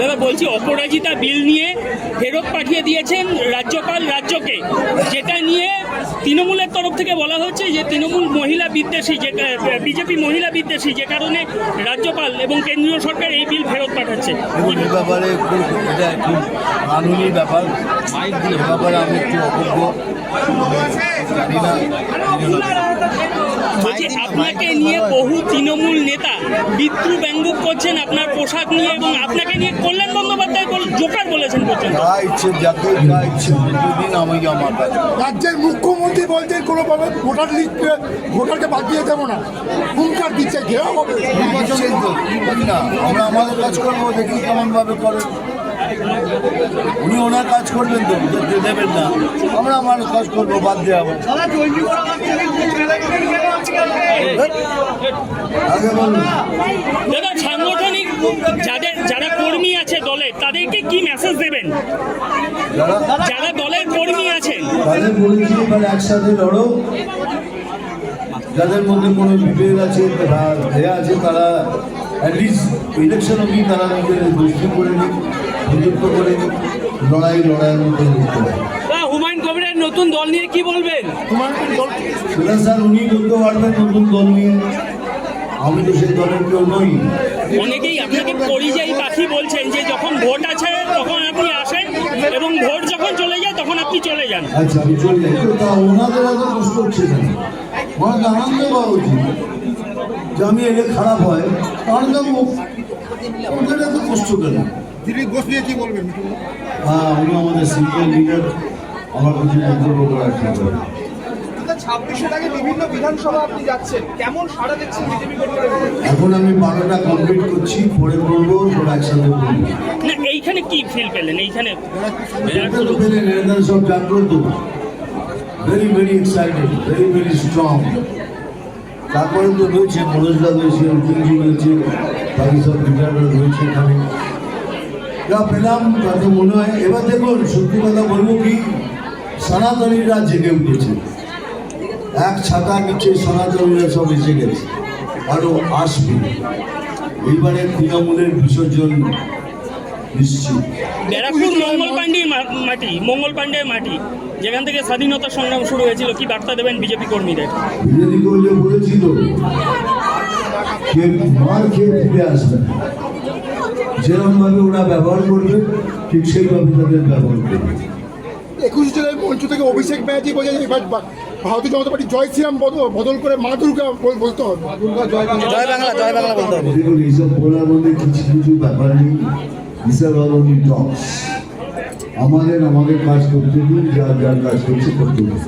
দাদা বলছি অপরাজিতা বিল নিয়ে ফেরত পাঠিয়ে দিয়েছেন রাজ্যপাল রাজ্যকে। যেটা নিয়ে তৃণমূলের তরফ থেকে বলা হচ্ছে যে তৃণমূল মহিলা বিদ্বেষী যে বিজেপি মহিলা বিদ্বেষী যে কারণে রাজ্যপাল এবং কেন্দ্রীয় সরকার এই বিল ফেরত পাঠাচ্ছে। ব্যাপারে এটা খুব কানুনি ব্যাপার ব্যাপারে আমি একটু বলছি আপনাকে নিয়ে বহু তৃণমূল নেতা বিদ্রু ব্যঙ্গ করছেন আপনার পোশাক নিয়ে এবং আপনাকে নিয়ে কল্যাণ বন্দ্যোপাধ্যায় জোকার বলেছেন পর্যন্ত যা ইচ্ছে যাকে যা ইচ্ছে দিন আমি আমার কাছে। রাজ্যের মুখ্যমন্ত্রী বলছেন কোনোভাবে ভোটার লিস্ট ভোটারকে বাদ দিয়ে দেবো না। হুঙ্কার দিচ্ছে ঘেরাও হবে। নির্বাচন না আমরা আমাদের কাজ করব দেখি কেমন ভাবে করেন উনি ওনার কাজ করবেন তো দেবেন না। আমরা আমার কাজ করব বাদ দেওয়া হবে দাদা সাংগঠনিক যাদের যারা কর্মী আছে দলে তাদেরকে কি মেসেজ দেবেন? যারা দলের কর্মী আছেন তাদের বলেছি এবার একসাথে লড়ো। যাদের মধ্যে কোনো বিভেদ আছে দেয়া আছে তারা অ্যাটলিস্ট ইলেকশন অবধি তারা নিজেদের গোষ্ঠী করে নিক নিযুক্ত করে নিক লড়াই লড়াইয়ের মধ্যে হবে হুমায়ুন কবিরের নতুন দল নিয়ে কি বলবেন? তোমার দল সেটা স্যার উনি বলতে পারবেন নতুন দল নিয়ে। আমি তো সেই দলের কেউ নই। অনেকেই আপনাকে পরিযায়ী পাখি বলছেন যে যখন ভোট আছে তখন আপনি এবং ভোট যখন চলে যায় তখন আপনি চলে যান। আচ্ছা আমি চলে যাই তা ওনাদের এত কষ্ট হচ্ছে কেন? আনন্দ পাওয়া উচিত। যে আমি এলে খারাপ হয় আনন্দ পাবো। ওদের এত কষ্ট কেন? দিলীপ ঘোষ নিয়ে কি বলবেন? হ্যাঁ উনি আমাদের সিম্পল লিডার। আমার কিছু হবে ছাব্বিশের আগে বিভিন্ন বিধানসভা আপনি যাচ্ছেন। কেমন বিজেপি কর্মীরা এখন আমি বারোটা কমপ্লিট করছি পরে করব সব একসাথে এইখানে কি ফিল পেলেন? এইখানে very very excited very very strong তারপরে তো রয়েছে মনোজদা রয়েছে অর্জুনজি রয়েছে বাকি সব রয়েছে এখানে। যা পেলাম, তাতে মনে হয়, এবার দেখুন, সত্যি কথা বলব কি, সনাতনীরা জেগে উঠেছে। এক ছাতা নিচে সনাতনীরা সব এসে গেছে। আরও আসবে। এইবারে তৃণমূলের বিসর্জন নিশ্চিত ব্যারাকপুর মঙ্গল পাণ্ডের মাটি মঙ্গল পাণ্ডের মাটি। যেখান থেকে স্বাধীনতা সংগ্রাম শুরু হয়েছিল কি বার্তা দেবেন বিজেপি কর্মীদের? বিরোধী করলে বলেছিল যে মার খেয়ে ফিরে আসবে। যেরকমভাবে ওরা ব্যবহার করবে ঠিক সেইভাবে তাদের ব্যবহার করবে। একুশ জেলার মঞ্চ থেকে অভিষেক ব্যানার্জি বলে যে এবার ভারতীয় জনতা পার্টি জয় শ্রীরাম বদল বদল করে মা দুর্গা বল- বলতে হবে। জয় বাংলা জয় বাংলা জয় বাংলা বলতে হবে। দেখুন এইসব বলার মধ্যে কিছু কিছু ব্যাপার নেই। হিসাব অলরেডি টক্স আমাদের আমাদের কাজ করতে দিন যার যার কাজ করছে করতে দিন।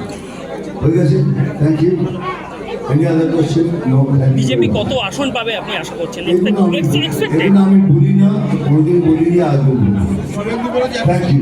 হয়ে গেছে? থ্যাংক ইউ বিজেপি কত আসন পাবে আপনি আশা করছেন? আমি বলি না কোনোদিন আজও বলি থ্যাংক ইউ